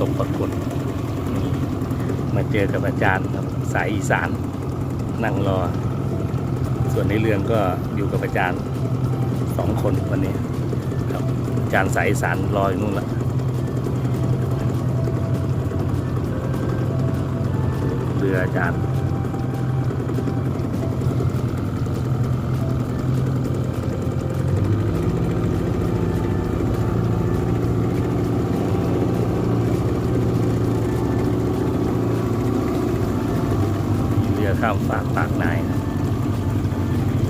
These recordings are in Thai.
ตกปรากฏมาเจอกับอาจารย์ครับสายอีสานนั่งรอ ส่วนในเรื่องก็อยู่กับอาจารย์สองคนวันนี้ครับอาจารย์สายอีสานรออยู่นู่นละเรืออาจารย์ มีเรือข้ามฝากปากนายนะ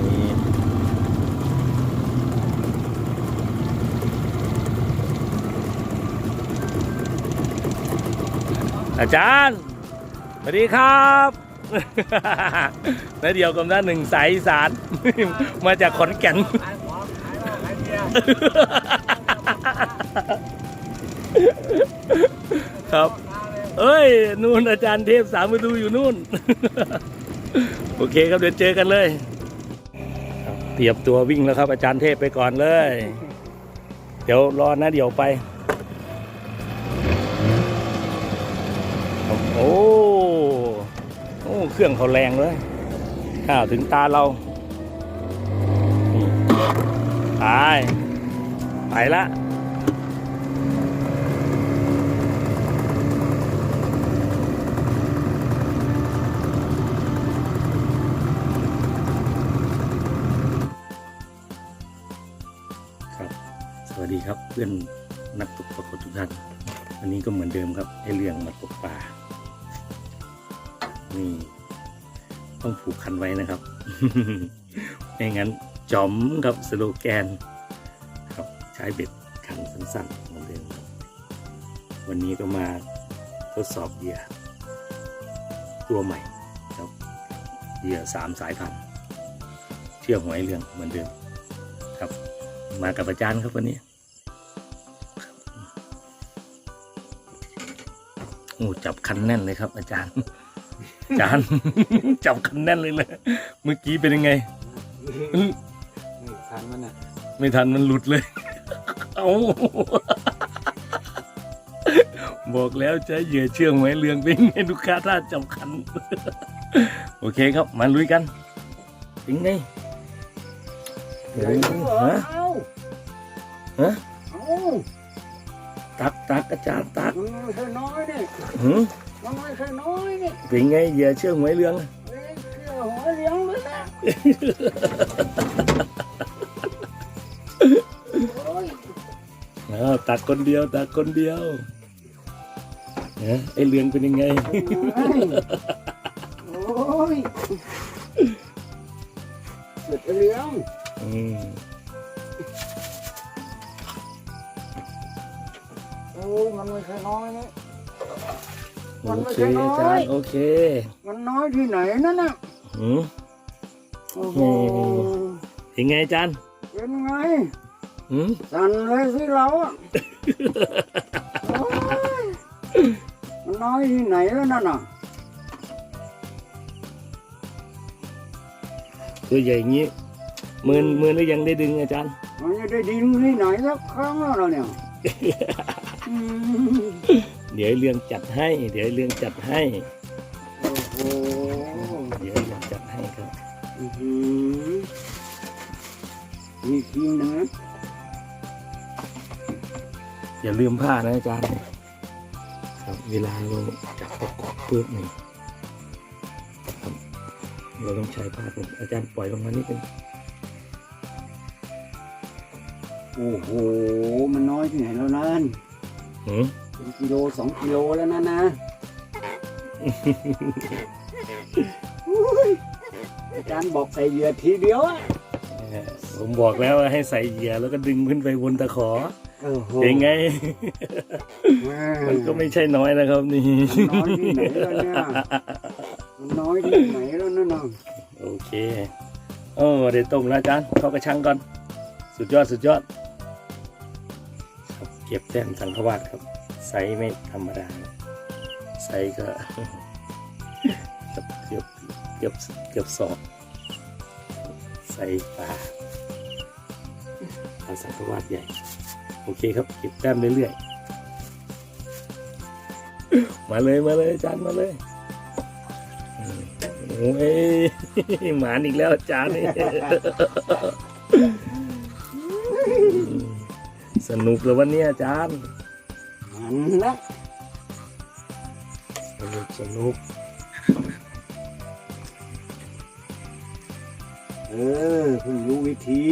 นี่ อาจารย์สวัสดีครับนาเดียวกับน้าหนึ่งสายสารมาจากขอนแก่นครับ เอ้ย นู่นอาจารย์เทพสามมาดูอยู่นู่น โอเคครับเดี๋ยวเจอกันเลย เตรียมตัววิ่งแล้วครับ อาจารย์เทพไปก่อนเลย เดี๋ยวรอนะเดี๋ยวไป โอ้โอ้ เครื่องเขาแรงเลยข้าวถึงตาเราไปไปละครับสวัสดีครับเพื่อนนักตกปลากดทุกท่านวันนี้ก็เหมือนเดิมครับไอเรื่องมาตกปลา นี่ต้องผูกคันไว้นะครับ ไม่งั้นจอมครับสโลแกน ครับใช้เบ็ดคันสั้นๆเหมือนเดิมครับวันนี้ก็มาทดสอบเหยื่อตัวใหม่ครับเหยื่อสามสายพันธุ์เชื่อหวยเรื่องเหมือนเดิมครับ มากับอาจารย์ครับวันนี้โอ้จับคันแน่นเลยครับอาจารย์ จารย์จับคันแน่นเลยเลยเมื่อกี้เป็นยังไง นี่ทันมันอะไม่ทันมันหลุดเลย เอาบอกแล้วใช้เหยื่อเชื่องไว้เรืองเป็นไงลูกค้าถ้าจับคัน โอเคครับ มาลุยกันเป็นไงโอ้ยฮะเอาฮะเอาตักตักอาจารย์ตักมันไม่เคยน้อยนี่หืม มันไม่เคยน้อยนี่เป็นไงเหยื่อเชื่องไว้เรือง เลี้ยงเชื่อหัวเลี้ยงเลยนะโอ้ยอ้าวตักคนเดียวตักคนเดียวนะไอเรืองเป็นยังไง โเคใช่น้อยอาจารย์โอเค มันน้อยที่ไหนนั่นน่ะหืมโอ้โหเป็นไงอาจารย์เป็นไงหืมสั่นเลยสิเราอะโอ้ยมันน้อยที่ไหนแล้วนั่นน่ะตัวใหญ่อย่างนี้มืนมืนหรือยังได้ดึงอาจารย์มันจะได้ดินที่ไหนสักครั้งแล้วเราเนี่ยอืม เดี๋ยวไอ้เรื่องจัดให้ เดี๋ยวไอ้เรื่องจัดให้ โอ้โหเดี๋ยวไอ้เรื่องจัดให้ครับอื้อหือนี่จริงนะอย่าลืมผ้านะอาจารย์ครับเวลาเราจับประกอบปุ๊บนี่ครับเราต้องใช้ผ้าผมอาจารย์ปล่อยลงมานิดนึงโอ้โห มันน้อยที่ไหนแล้วนั่นหืม เป็นกิโลสองกิโลแล้วนะนะอุ้ยอาจารย์บอกใส่เหยื่อทีเดียวอะเอ่อผมบอกแล้วว่าให้ใส่เหยื่อแล้วก็ดึงขึ้นไปบนตะขอโอ้โหเป็นไงแม่มันก็ไม่ใช่น้อยนะครับนี่ มันน้อยที่ไหนแล้วเนี่ยมันน้อยที่ไหนแล้วนั่นน่ะโอเคโอ้เดี๋ยวตรงแล้วอาจารย์เข้ากระชังก่อน สุดยอดสุดยอดครับเก็บแต้มสังขวาดครับ ไซส์ไม่ธรรมดาไซส์ก็เกือบเกือบเกือบสองไซส์ปลาปลาสังขวาดใหญ่ โอเคครับเก็บแต้มเรื่อยๆ มาเลยมาเลยจารย์มาเลยโอ้ยหมานอีกแล้วจารย์นี่สนุกเลยวันนี้อาจารย์ มันละสนุกสนุก เออเพิ่งรู้วิธี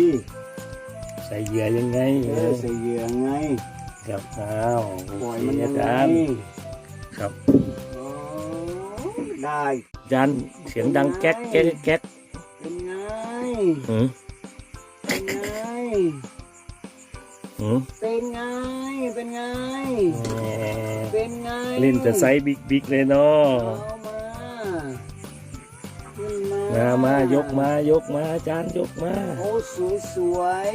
ใส่เหยื่อยังไงเออใส่เหยื่อไง ครับอ้าวโอปล่อยเคมันยัอางไงจารย์ครับอ๋อได้อาจารย์เสียงดังแก๊กแก๊กแก๊กเป็นไงหืม เป็นไงหืม เป็นไง เป็นไงแหมเป็นไงเล่นแต่ไซส์บิ๊กบิ๊กเลยเนาะเอามาขึ้นมามามายกมายกมาอาจารย์ยกมา โอ้สวยสวย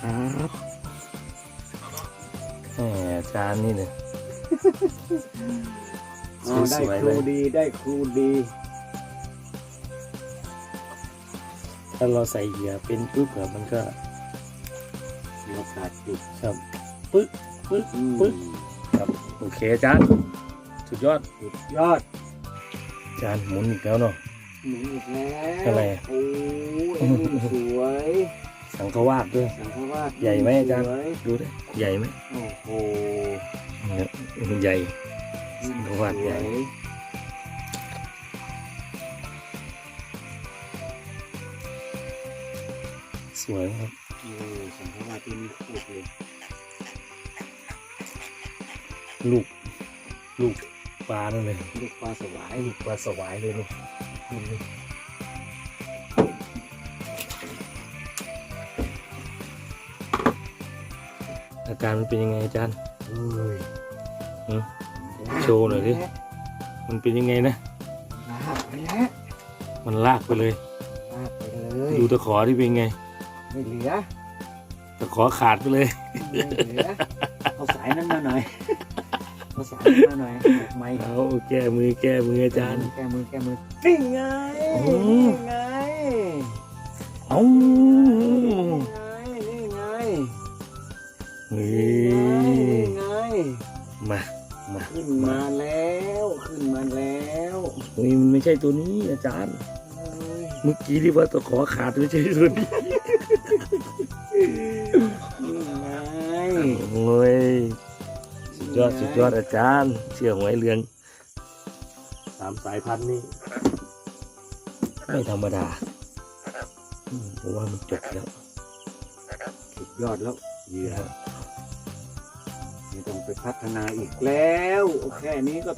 ครับแหมอาจารย์นี่เนี่ยๆอ๋อได้สวยคๆเลรูยดีได้ครูดีถ้าเราใส่เหยื่อเป็นปุ๊บอะมันก็ มีโอกาสจุดครับปึ๊กปึ๊กอืมปึ๊กครับโอเคอาจารย์สุดยอดสุดยอดอาจารย์หมุนอีกแล้วเนาะหมุนอีกแล้วอะไรโอ้ยอันนี้สวยสังฆวาสด้วยสังฆวาสใหญ่ไหมอาจารย์สวดูดิใหญ่ไหมโอ้โหเนี่ยใหญ่สังฆวาสใหญ่สวยสวยครับ เออสังฆวาสที่นี่โคตรเลยลูก ลูกปลานั่นเลยลูกปลาสวายลูกปลาสวายเลยลูกดูดิอาการมันเป็นยังไงอาจารย์เอ้ยหืมโชว์หน่อยดิมันเป็นยังไงนะลากไปแล้วมันลากไปเลยลากไปเลยดูตะขอที่เป็นไง ไม่เหลือตะขอขาดไปเลย ไม่เหลือเอาสายนั้นมาหน่อยเอาสายนั้นมาหน่อยบอกไม่เอาแก้มือแก้มืออาจารย์ แก้มือแก้มือนี่ไงโอ้ นี่ไงเอานี่ไงนี่นี่ไงมามาขึ้นมาแล้ว ขึ้นมาแล้วนี่มันไม่ใช่ตัวนี้อาจารย์ เอ้ยเมื่อกี้ที่ว่าตะขอขาดไม่ใช่ตัวนี้นี่ ยอดสุดยอดอาจารย์ เชื่อหวยเรืองสามสายพันธุ์นี่ไม่ธรรมดาอืมผมว่ามันจบแล้วสุดยอดแล้วเหยื่อไม่ต้องไปพัฒนาอีกแล้วแค่นี้ก็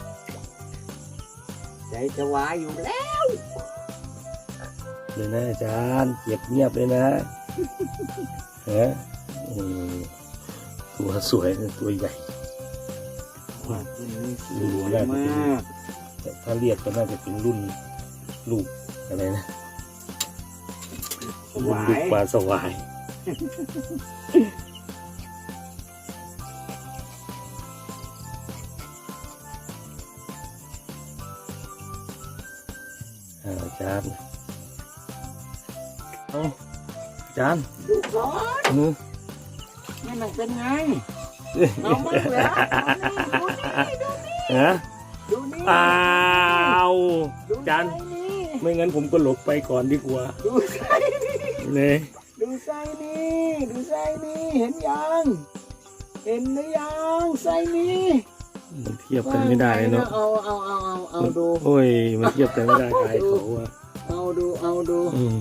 ใจจะวายอยู่แล้วเลยนะอาจารย์เก็บเงียบเลยนะฮะอืมตัวสวยนะตัวใหญ่ ว่าที่นี่สดูวยได้มากแต่ถ้าเรียกก็น่าจะเป็นรุ่นลูกอะไรนะสรุ่นวาลูยกปลาสวายอ่าอาจารย์เอาอาจารย์ดูก่อนอืมนี่มันเป็นไง น้องมึงเหรอดูนี่ดูนี่ฮะดูนี่อ้าวดูจานไส้นี่ไม่งั้นผมก็หลบไปก่อนดีกว่าดูไส้นี่เนี่ยดูไส้นี่ดูไส้นี่เห็นยังเห็นหรือยังไส้นี่มันเทียบกันไม่ได้เลยเนาะเอาเอาเอาเอาเอาดูโอ้ยมันเทียบกันไม่ได้ใครเขาว่าเอาดูเอาดูอืม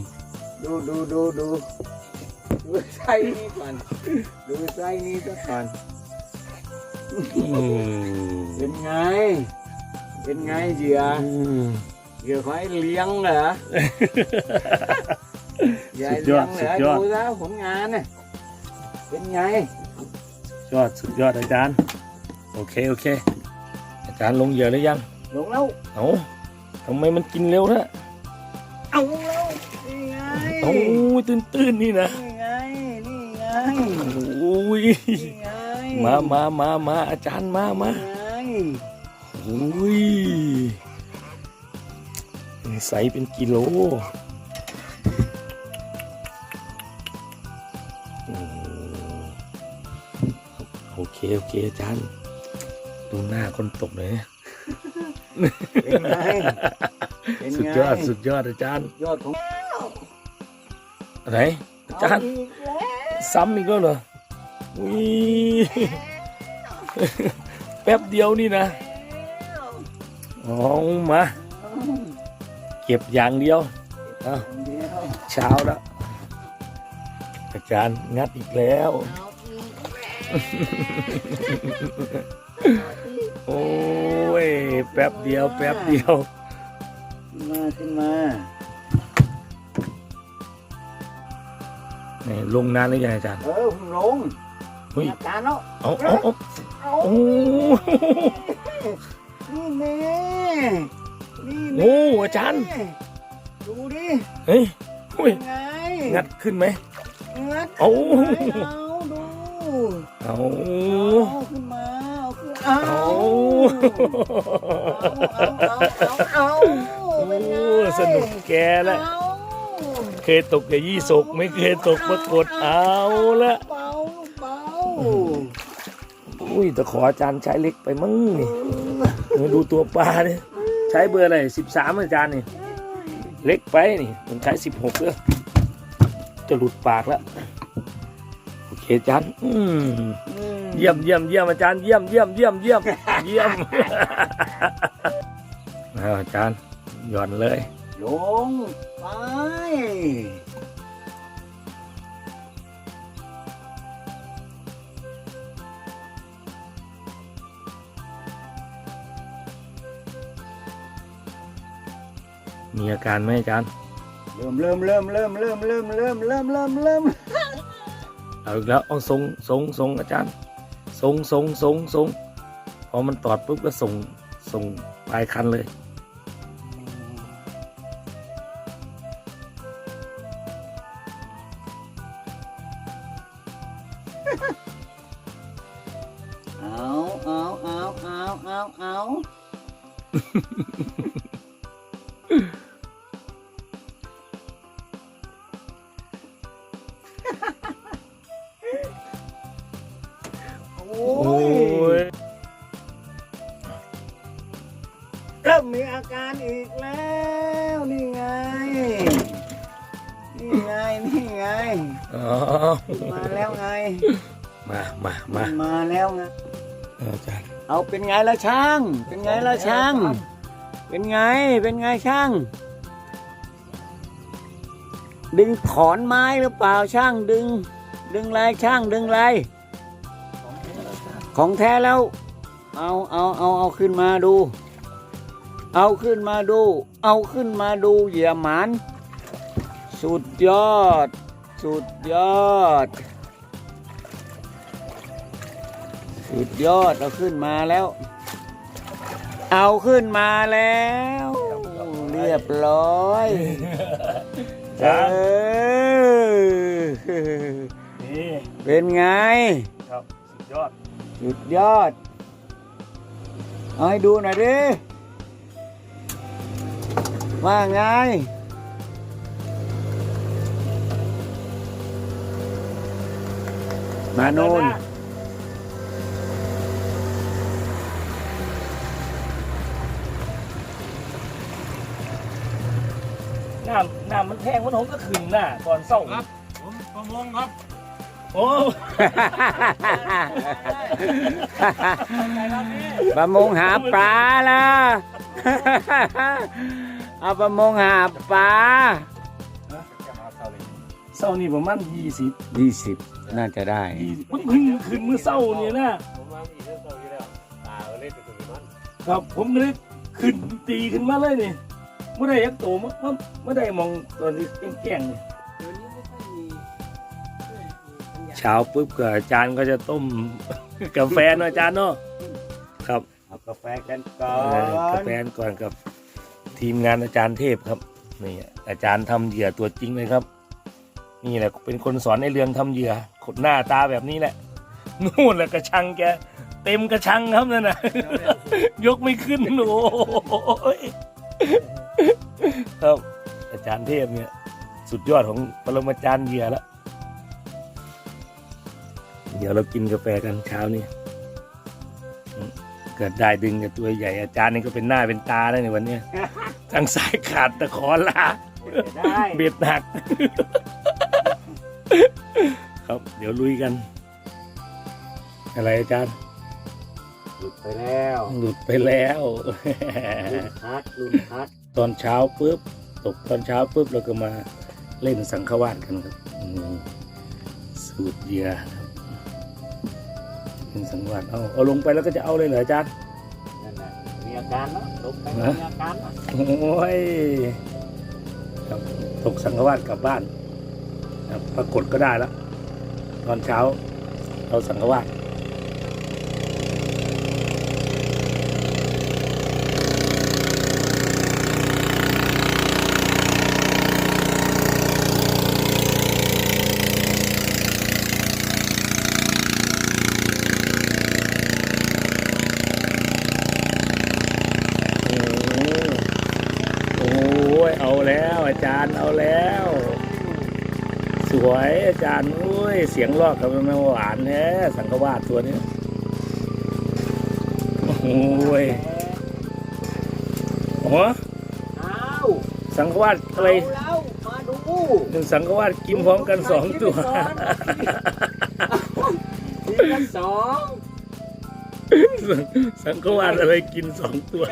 ดูดูดูดูดูไส้นี่ก่อนดูไส้นี่ซะก่อนอืม เป็นไง เป็นไงเหยื่ออืมเหยื่อเขาให้เลี้ยงเหรอเหยื่อให้สุดยเลี้อยดงเหรสุอดยอดดูแล้วผลงานน่ะเป็นไง ยอดสุดยอดอาจารย์ โอเคโอเค อาจารย์ลงเหยื่อหรือยัง ลงแล้วเอาทำไมมันกินเร็วนะเอาแล้วนี่ไงโอ้ยตื้นตื้นๆนี่นะนี่ไงนี่ไงโอ้ยนี่ไง มามามามาอาจารย์มามานี่ไงโอ้ยใสเป็นกิโลอืมโอเค โอเคอาจารย์ดูหน้าคนตกเลยเนี่ยเป็นไงเป็นสุดไงยอด สุดยอดอาจารย์ยอดของอะไรอาจารย์เอีกแล้วซ้ำอีกแล้วเหรอ อุ้ยแป๊บเดียวนี่นะอ๋อมา เก็บอย่างเดียวเอาเดียวเช้าแล้วอาจารย์งัดอีกแล้ว โอ้ย แป๊บเดียว แป๊บเดียวขึ้นมาขึ้นมานี่ลงนานหรือยังอาจารย์ เออคุณลงเฮ้ยอาการแล้วเอาเอาเอาเอาโอ้นี่แน่นี่โหแน่อาจารย์ ดูดิเฮ้ยเฮ้ยไงงัดขึ้นไหมงัดเอาเอาดูเอาเอาขึ้นมาเอาขึ้นเอาเอาเอาเอาเอาเอาโอ้เป็นไงสนุกแกแล้วเอาเคยตกอย่ายี่สกไม่เคยตกปรากฏเอาละเบาเบา อุ้ยแต่ขออาจารย์ใช้เล็กไปมั้งนี่มาดูตัวปลาเนี่ยใช้เบอร์อะไรสิบสามอาจารย์นี่เล็กไปนี่มันใช้สิบหกเลยจะหลุดปากแล้วโอเคอาจารย์อืมเยี่ยมเยี่ยมเยี่ยมอาจารย์เยี่ยมเยี่ยมเยี่ยมเยี่ยมเยี่ยมเอาอาจารย์หย่อนเลยลงไป มีอาการไหมอาจารย์เริ่มเริ่มเริ่มเริ่มเริ่มเริ่มเริ่มเริ่มเริ่มเริ่มเอาอีกแล้วเอาทรงทรงทรงอาจารย์ทรงทรงทรงทรงพอมันตอดปุ๊บก็ส่งส่งปลายคันเลย แล้วไงอาจารย์ เอาเป็นไงละช่าง เป็นไงละช่าง เป็นไง เป็นไงช่าง ดึงถอนไม้หรือเปล่าช่างดึง ดึงไรช่างดึงไรของแท้แล้ว เอาเอาเอาเอาขึ้นมาดู เอาขึ้นมาดู เอาขึ้นมาดูเหยี่ยหมันสุดยอด สุดยอด สุดยอดเอาขึ้นมาแล้ว เอาขึ้นมาแล้ว เรียบร้อยเออนี่เป็นไง ครับสุดยอดสุดยอด เอาให้ดูหน่อยดิว่าไง มาโน่น น้ำน้ำมันแพงมันผมก็ขึ้นหน้าก่อนเศร้าครับ ผมประมงครับโอ้ประมงหาปลาล่ะเอาประมงหาปลาเศร้านี่ประมาณยี่สิบยี่สิบน่าจะได้ยี่สิบมันเพิ่งขึ้นมือเศร้าเนี่ยนะผมมาอีกเรื่องโตอยู่แล้วตาก็เล่นไปถึงมันครับผมก็เลยขึ้นตีขึ้นมาเลยนี่ ไม่ได้ยักโตมันมันไม่ได้มองตอนนี้แก่งๆนี่เช้าปุ๊บก็อาจารย์ก็จะต้มกาแฟเนาะอาจารย์เนาะครับเอากาแฟกันก่อเออกานแฟก่อนกับทีมงานอาจารย์เทพครับนี่อาจารย์ทำเหยื่อตัวจริงเลยครับ นี่แหละเป็นคนสอนในเรื่องทำเหยื่อคนหน้าตาแบบนี้แหละนู่นแหละกระชังแกเต็มกระชังครับนั่นนะยกไม่ขึ้นโอ้ย ครับอาจารย์เทพเนี่ยสุดยอดของปรมาจารย์เหยื่อแล้ว เดี๋ยวเรากินกาแฟกันเช้านี้อืมเกิดได้ดึงกับตัวใหญ่อาจารย์นี่ก็เป็นหน้าเป็นตาแล้วในวันเนี้ยทั้งสายขาดตะขอลาได้เบ็ดหนัก ครับเดี๋ยวลุยกัน อะไรอาจารย์หลุดไปแล้ว หลุดไปแล้วรุ่นคัดรุ่นคัด ตอนเช้าปุ๊บตกตอนเช้าปุ๊บเราก็มาเล่นสังฆวาสกันครับอืมสูตรเหยื่อครับเล่นสังฆวาสเอาเอาลงไปแล้วก็จะเอาเลยเหรออาจารย์นั่นน่ะมีอาการเนาะลงไปฮะมีอาการเนาะโอ้ยครับตกสังฆวาสกลับบ้านครับปรากฏก็ได้แล้วตอนเช้าเราสังฆวาสโอ้ยเอาแล้ว อาจารย์เอาแล้ว สวยอาจารย์โอ้ยเสียงลอกกับมันหวานแท้สังฆวาสตัวนี้โอ้ยโอ้อ้าวสังฆวาสอะไรเอาแล้วมาดูหนึ่งสังฆวาสกินพร้อมกันสองตัวทีละสองสังฆวาสอะไรกินสองตัว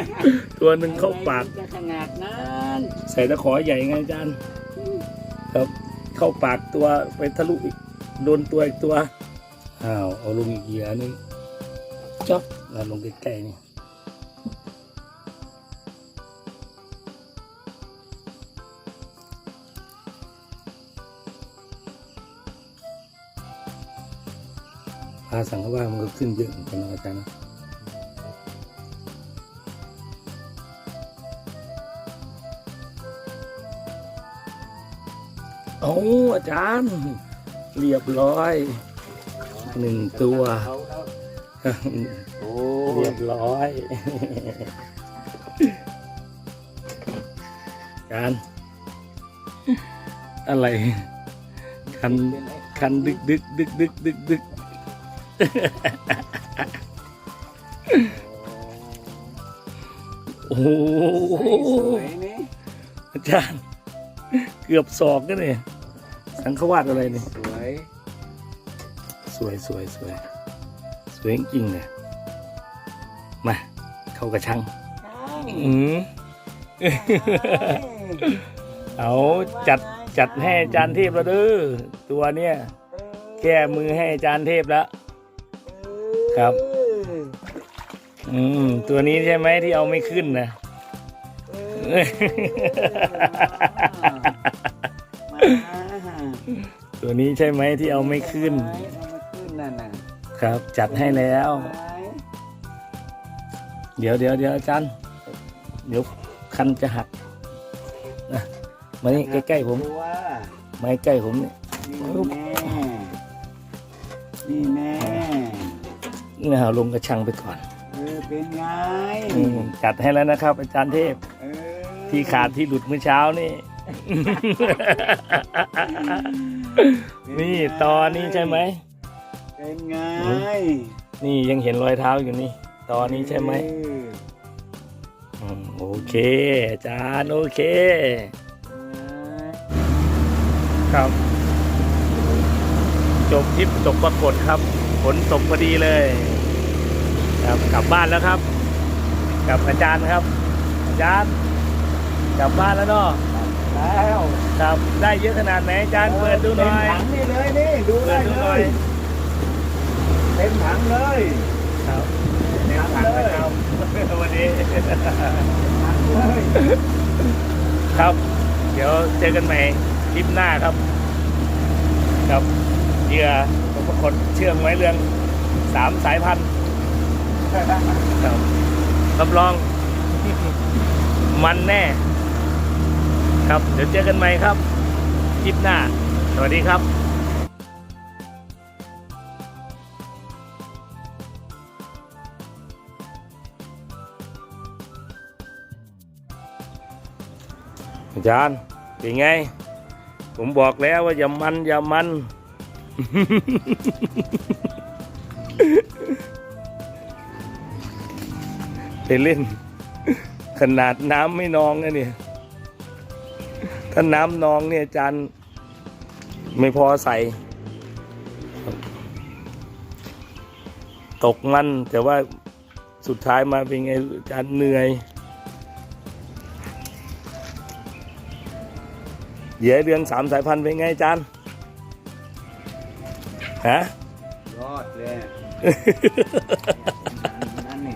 ตัวหนึ่งเข้าปากจะขนาดนั้น ใส่ตะขอใหญ่ไงอาจารย์ครับเข้าปากตัวไปทะลุอีกโดนตัวอีกตัวอ้าวเอาลงอีกเหยียหนึงจ๊อบแล้วลงใกล้ๆนี่พาสังฆวาสมันก็ขึ้นเยอะเหมือนกันนะอาจารย์ โอ้อาจารย์ เรียบร้อยหนึ่งตัวเอาแล้วโอ้เรียบร้อยการอะไรคันคันดึกดึกดึกดึกดึกดึกโอ้โหสวยนี่อาจารย์ เกือบศอกกันเลย สังขวาดอะไรเนี่ยสวย สวยสวยสวย สวยจริงๆเลยมา เข้ากระชัง อืมเอาจัดจัดให้อาจารย์เทพแล้วเด้อตัวเนี้ยแก้มือให้อาจารย์เทพแล้วครับ อืม ตัวนี้ใช่ไหมที่เอาไม่ขึ้นนะ ตัวนี้ใช่ไหมที่เอาไม่ขึ้น เอาไม่ขึ้นนั่นน่ะครับ จัดให้แล้วไปเดี๋ยวเดี๋ยวเดี๋ยวอาจารย์ เดี๋ยวคันจะหักนะมานี่ใกล้ๆผมตัวมาใกล้ๆผมเนี่ยนี่แน่นี่แน่นี่เอาลงกระชังไปก่อนเออเป็นไงอืมจัดให้แล้วนะครับ อาจารย์เทพ เออที่ขาดที่หลุดเมื่อเช้านี่ นี่ตอนนี้ใช่ไหมเป็นไงนี่ยังเห็นรอยเท้าอยู่นี่ ตอนนี้ใช่ไหมเอออืมโอเคอาจารย์โอเค ครับ จบทริปจบปรากฏครับฝนตกพอดีเลย ครับกลับบ้านแล้วครับ กับอาจารย์ครับ อาจารย์กลับบ้านแล้วเนาะ แล้วครับได้เยอะขนาดไหนอาจารย์เปิดดูหน่อยเต็มถังนี่เลยนี่ดูเปิได้ดดูเลหน่อยยเต็มถังเลยครับเดี๋ยวถังนะครับวันนี้ถังเลยครับ เดี๋ยวเจอกันใหม่คลิปหน้าครับ ครับเหยื่อผมก็ขนเชื่องไว้เรื่องสามสายพันธุ์ครับรับรอง มันแน่ ครับ เดี๋ยวเจอกันใหม่ครับคลิปหน้า สวัสดีครับอาจารย์เป็นไง ผมบอกแล้วว่าอย่ามัน อย่ามัน ไปเล่น ขนาดน้ำไม่นองนะเนี่ย ถ้าน้ำนองเนี่ยอาจารย์ไม่พอใส่ ตกมันแต่ว่าสุดท้ายมาเป็นไงอาจารย์เหนื่อย เหยียเรืองสามสายพันธุ์เป็นไงอาจารย์ฮะยอดเลย นั่นนี่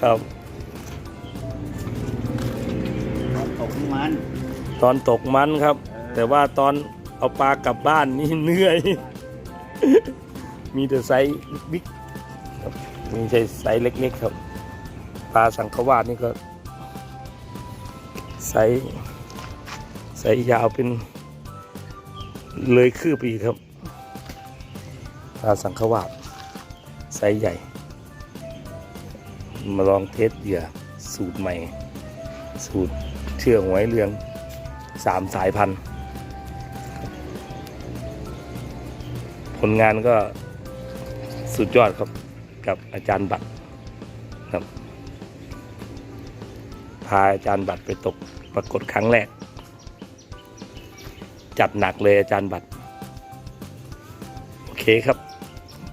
ครับ ตอนตกมันครับ แต่ว่าตอนเอาปลากลับบ้านนี่เหนื่อย มีแต่ไซส์บิ๊กครับมีใช่ไซส์เล็กๆครับ ปลาสังขวาดนี่ก็ไซส์ไซส์ยาวเป็นเลยคืบอีกครับปลาสังขวาดไซส์ใหญ่ มาลองเทสเหยื่อสูตรใหม่ สูตรเชื่อหวยเรือง สามสายพันธุ์ ผลงานก็สุดยอดครับกับอาจารย์บัตรครับพาอาจารย์บัตรไปตกปรากฏครั้งแรก จัดหนักเลยอาจารย์บัตร โอเคครับ